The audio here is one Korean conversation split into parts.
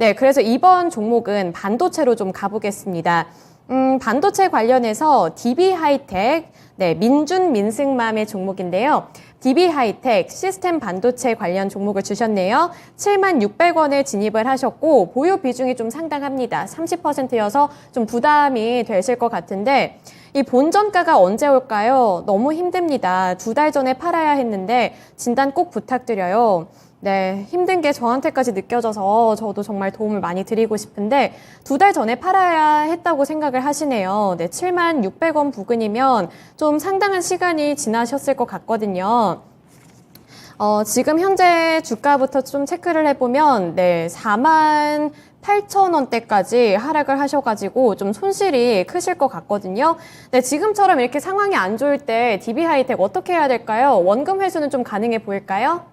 네, 그래서 이번 종목은 반도체로 좀 가보겠습니다. 음, 반도체 관련해서 DB 하이텍, 네, 민준 민승맘의 종목인데요. DB 하이텍 시스템 반도체 관련 종목을 주셨네요. 7만 600원에 진입을 하셨고 보유 비중이 좀 상당합니다. 30%여서 좀 부담이 되실 것 같은데 이 본전가가 언제 올까요? 너무 힘듭니다. 두 달 전에 팔아야 했는데 진단 꼭 부탁드려요. 네, 힘든 게 저한테까지 느껴져서 저도 정말 도움을 많이 드리고 싶은데 두 달 전에 팔아야 했다고 생각을 하시네요. 네, 7만 600원 부근이면 좀 상당한 시간이 지나셨을 것 같거든요. 어, 지금 현재 주가부터 좀 체크를 해보면, 네, 4만 8천 원대까지 하락을 하셔가지고 좀 손실이 크실 것 같거든요. 네, 지금처럼 이렇게 상황이 안 좋을 때 DB 하이텍 어떻게 해야 될까요? 원금 회수는 좀 가능해 보일까요?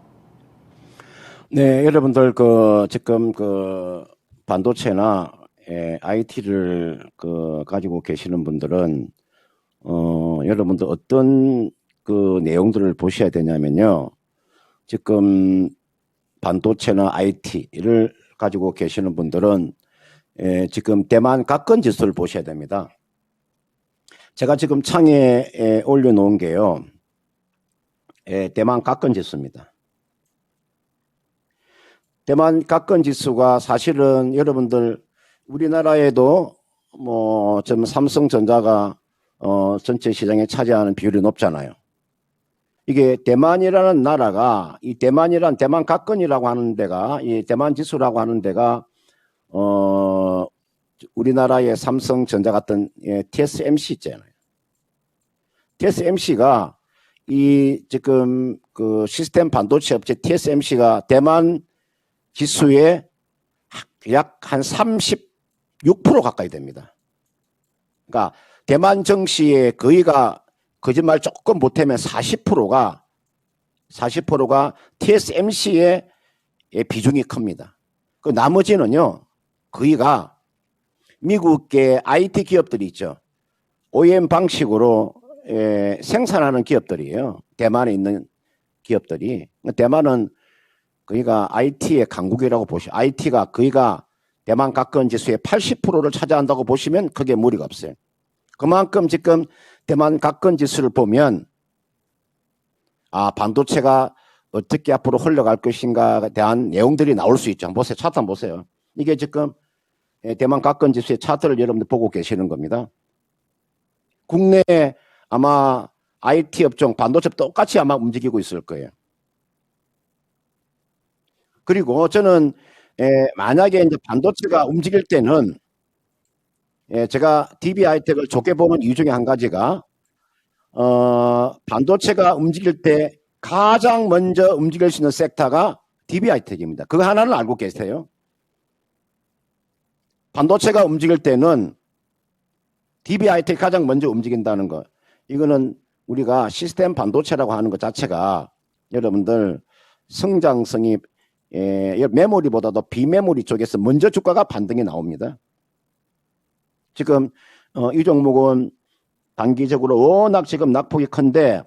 네, 여러분들 그 지금 그 반도체나 예, IT를 그 가지고 계시는 분들은 어 여러분들 어떤 그 내용들을 보셔야 되냐면요. 지금 반도체나 IT를 가지고 계시는 분들은 예, 지금 대만 각권 지수를 보셔야 됩니다. 제가 지금 창에 예, 올려놓은 게요. 예, 대만 각권 지수입니다. 대만 각권 지수가 사실은 여러분들 우리나라에도 뭐좀 삼성전자가 어 전체 시장에 차지하는 비율이 높잖아요. 이게 대만이라는 나라가 이 대만이란 대만 각권이라고 하는 데가 이 대만 지수라고 하는 데가 어 우리나라의 삼성전자 같은 예, TSMC 있잖아요. TSMC가 이 지금 그 시스템 반도체 업체 TSMC가 대만 지수의 약 한 36% 가까이 됩니다. 그러니까 대만 정시의 거의가 거짓말 조금 못하면 40%가 40%가 TSMC의 비중이 큽니다. 그 나머지는요, 거의가 미국의 IT 기업들이 있죠. OEM 방식으로 에, 생산하는 기업들이에요. 대만에 있는 기업들이. 대만은 거기가 IT의 강국이라고 보시, IT가 거기가 대만 각권 지수의 80%를 차지한다고 보시면 크게 무리가 없어요. 그만큼 지금 대만 각권 지수를 보면 아 반도체가 어떻게 앞으로 흘러갈 것인가에 대한 내용들이 나올 수 있죠. 한번 보세요. 차트 한번 보세요. 이게 지금 예, 대만 각권 지수의 차트를 여러분들 보고 계시는 겁니다. 국내 아마 IT 업종 반도체 똑같이 아마 움직이고 있을 거예요. 그리고 저는 에, 만약에 이제 반도체가 움직일 때는 예, 제가 DB 하이텍을 좋게 보는 이유 중에 한 가지가 어, 반도체가 움직일 때 가장 먼저 움직일 수 있는 섹터가 DB 하이텍입니다. 그거 하나는 알고 계세요? 반도체가 움직일 때는 DB 하이텍 가장 먼저 움직인다는 거. 이거는 우리가 시스템 반도체라고 하는 것 자체가 여러분들 성장성이 예, 메모리보다도 비메모리 쪽에서 먼저 주가가 반등이 나옵니다. 지금 어, 이 종목은 단기적으로 워낙 지금 낙폭이 큰데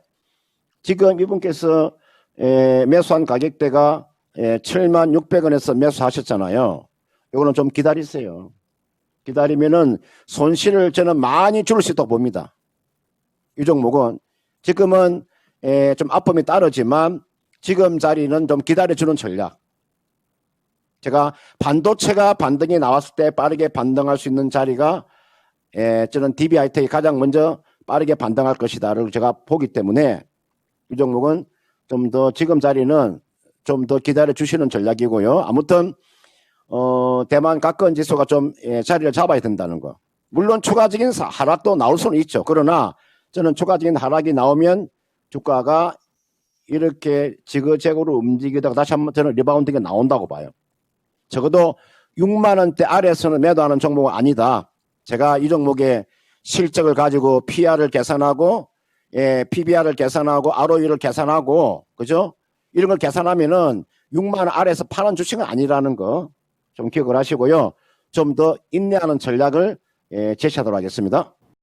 지금 이분께서 에, 매수한 가격대가 에, 7만 600원에서 매수하셨잖아요. 이거는 좀 기다리세요. 기다리면은 손실을 저는 많이 줄수 있다고 봅니다. 이 종목은 지금은 에, 좀 아픔이 따르지만 지금 자리는 좀 기다려주는 전략. 제가 반도체가 반등이 나왔을 때 빠르게 반등할 수 있는 자리가 예, 저는 DB 하이텍이 가장 먼저 빠르게 반등할 것이다를 제가 보기 때문에 이 종목은 좀 더 지금 자리는 좀 더 기다려 주시는 전략이고요. 아무튼 어, 대만 각권 지수가 좀 예, 자리를 잡아야 된다는 거. 물론 추가적인 하락도 나올 수는 있죠. 그러나 저는 추가적인 하락이 나오면 주가가 이렇게 지그재그로 움직이다가 다시 한번 저는 리바운딩이 나온다고 봐요. 적어도 6만 원대 아래에서는 매도하는 종목은 아니다. 제가 이 종목의 실적을 가지고 PR을 계산하고 예, PBR을 계산하고 ROE를 계산하고 그죠? 이런 걸 계산하면은 6만 원 아래에서 파는 주식은 아니라는 거 좀 기억을 하시고요. 좀 더 인내하는 전략을 예, 제시하도록 하겠습니다.